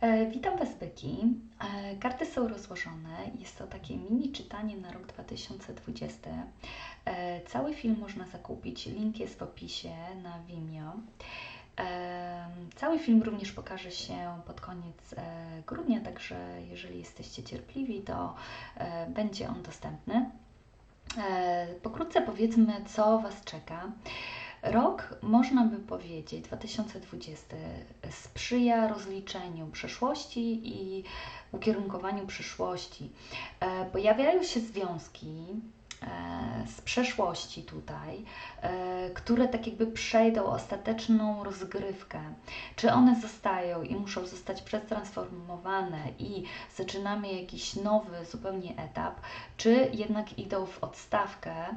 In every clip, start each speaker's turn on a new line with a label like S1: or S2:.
S1: E, witam Was, Byki. E, karty są rozłożone. Jest to takie mini czytanie na rok 2020. E, cały film można zakupić. Link jest w opisie na Vimeo. Cały film również pokaże się pod koniec grudnia, także jeżeli jesteście cierpliwi, to będzie on dostępny. Pokrótce powiedzmy, co Was czeka. Rok, można by powiedzieć, 2020 sprzyja rozliczeniu przeszłości i ukierunkowaniu przyszłości. E, pojawiają się związki z przeszłości tutaj, e, które tak jakby przejdą ostateczną rozgrywkę. Czy one zostają i muszą zostać przetransformowane i zaczynamy jakiś nowy zupełnie etap, czy jednak idą w odstawkę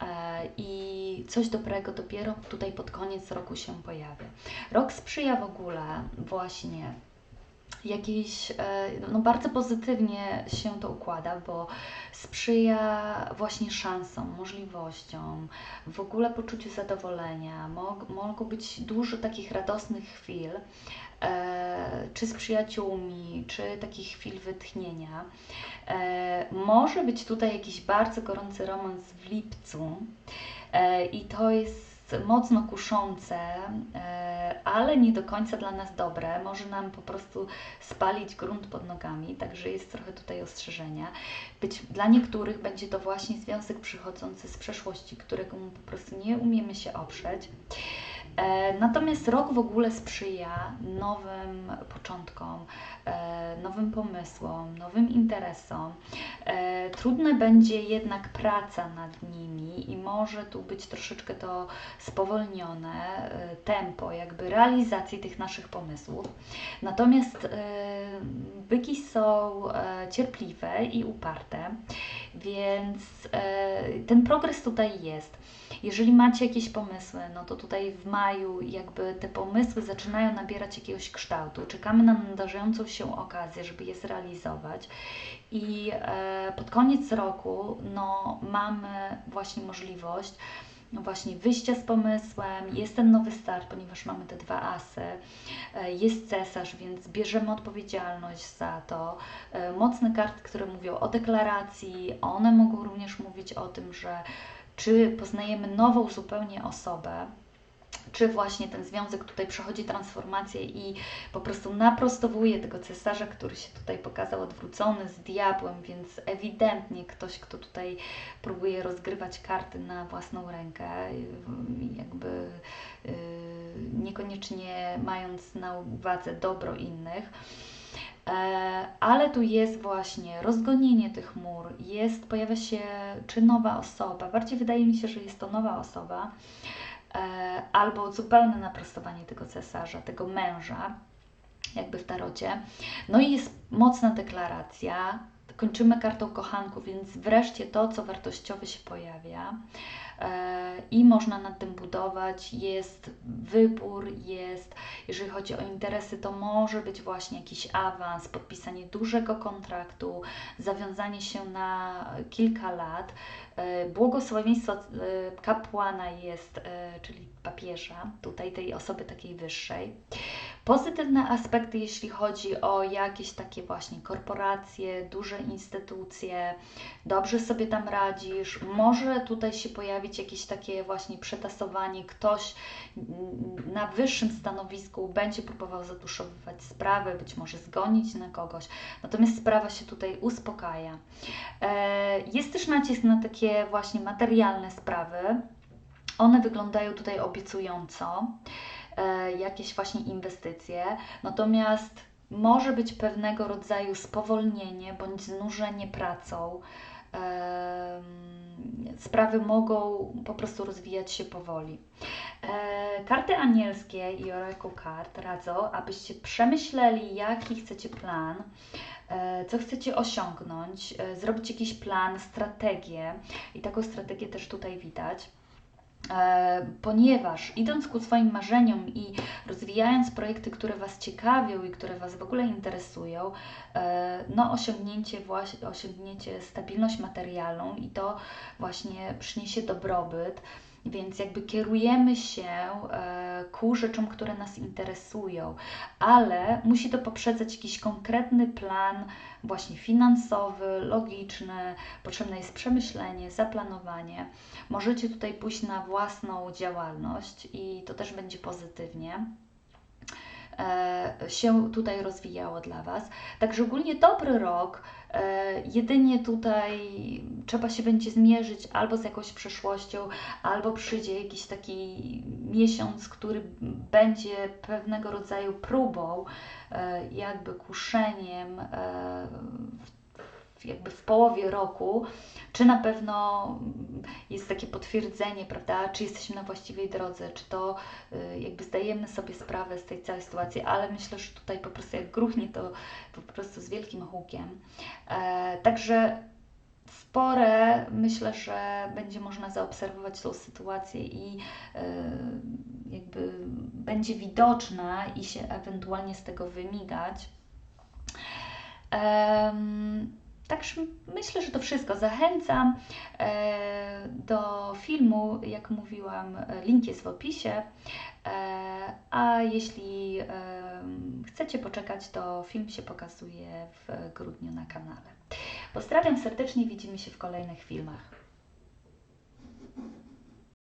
S1: E, i coś dobrego dopiero tutaj pod koniec roku się pojawia. Rok sprzyja w ogóle właśnie jakiejś, e, no bardzo pozytywnie się to układa, bo sprzyja właśnie szansom, możliwościom, w ogóle poczuciu zadowolenia. Mog, mogą być dużo takich radosnych chwil, e, czy z przyjaciółmi, czy takich chwil wytchnienia. E, może być tutaj jakiś bardzo gorący romans w lipcu e, i to jest mocno kuszące, e, ale nie do końca dla nas dobre. Może nam po prostu spalić grunt pod nogami, także jest trochę tutaj ostrzeżenia. Być, dla niektórych będzie to właśnie związek przychodzący z przeszłości, którego po prostu nie umiemy się oprzeć. E, natomiast rok w ogóle sprzyja nowym początkom, e, nowym pomysłom, nowym interesom. E, trudne będzie jednak praca nad nimi i może tu być troszeczkę to spowolnione tempo jakby realizacji tych naszych pomysłów. Natomiast byki są cierpliwe i uparte, więc ten progres tutaj jest. Jeżeli macie jakieś pomysły, no to tutaj w maju jakby te pomysły zaczynają nabierać jakiegoś kształtu. Czekamy na nadarzającą się okazję, żeby je zrealizować. I e, pod koniec roku no, mamy właśnie możliwość no właśnie wyjścia z pomysłem, jest ten nowy start, ponieważ mamy te dwa asy, e, jest cesarz, więc bierzemy odpowiedzialność za to. E, mocne karty, które mówią o deklaracji, one mogą również mówić o tym, że czy poznajemy nową zupełnie osobę, czy właśnie ten związek tutaj przechodzi transformację i po prostu naprostowuje tego cesarza, który się tutaj pokazał odwrócony z diabłem, więc ewidentnie ktoś, kto tutaj próbuje rozgrywać karty na własną rękę, jakby yy, niekoniecznie mając na uwadze dobro innych. E, ale tu jest właśnie rozgonienie tych mur, jest, pojawia się czy nowa osoba, bardziej wydaje mi się, że jest to nowa osoba, albo zupełne naprostowanie tego cesarza, tego męża, jakby w tarocie. No i jest mocna deklaracja, kończymy kartą kochanków, więc wreszcie to, co wartościowe się pojawia e, i można nad tym budować. Jest wybór, jest, jeżeli chodzi o interesy, to może być właśnie jakiś awans, podpisanie dużego kontraktu, zawiązanie się na kilka lat. E, błogosławieństwo e, kapłana jest, czyli papieża, tutaj tej osoby takiej wyższej. Pozytywne aspekty, jeśli chodzi o jakieś takie właśnie korporacje, duże instytucje, dobrze sobie tam radzisz, może tutaj się pojawić jakieś takie właśnie przetasowanie, ktoś na wyższym stanowisku będzie próbował zatuszowywać sprawę, być może zgonić na kogoś, natomiast sprawa się tutaj uspokaja. E, jest też nacisk na takie właśnie materialne sprawy, one wyglądają tutaj obiecująco, jakieś właśnie inwestycje, natomiast może być pewnego rodzaju spowolnienie bądź znużenie pracą. E, sprawy mogą po prostu rozwijać się powoli. E, karty anielskie i oracle kart radzą, abyście przemyśleli, jaki chcecie plan, e, co chcecie osiągnąć, e, zrobić jakiś plan, strategię i taką strategię też tutaj widać. E, ponieważ idąc ku swoim marzeniom i rozwijając projekty, które Was ciekawią i które Was w ogóle interesują, e, no osiągnięcie, osiągnięcie stabilność materialną i to właśnie przyniesie dobrobyt. Więc jakby kierujemy się e, ku rzeczom, które nas interesują, ale musi to poprzedzać jakiś konkretny plan, właśnie finansowy, logiczny. Potrzebne jest przemyślenie, zaplanowanie. Możecie tutaj pójść na własną działalność i to też będzie pozytywnie się tutaj rozwijało dla Was. Także ogólnie dobry rok. E, jedynie tutaj trzeba się będzie zmierzyć albo z jakąś przeszłością, albo przyjdzie jakiś taki miesiąc, który będzie pewnego rodzaju próbą, e, jakby kuszeniem e, jakby w połowie roku, czy na pewno jest takie potwierdzenie, prawda, czy jesteśmy na właściwej drodze, czy to y, jakby zdajemy sobie sprawę z tej całej sytuacji, ale myślę, że tutaj po prostu jak gruchnie to po prostu z wielkim hukiem. E, także spore, myślę, że będzie można zaobserwować tą sytuację i e, jakby będzie widoczna i się ewentualnie z tego wymigać. Także myślę, że to wszystko. Zachęcam e, do filmu, jak mówiłam, link jest w opisie. E, a jeśli e, chcecie poczekać, to film się pokazuje w grudniu na kanale. Pozdrawiam serdecznie, widzimy się w kolejnych filmach.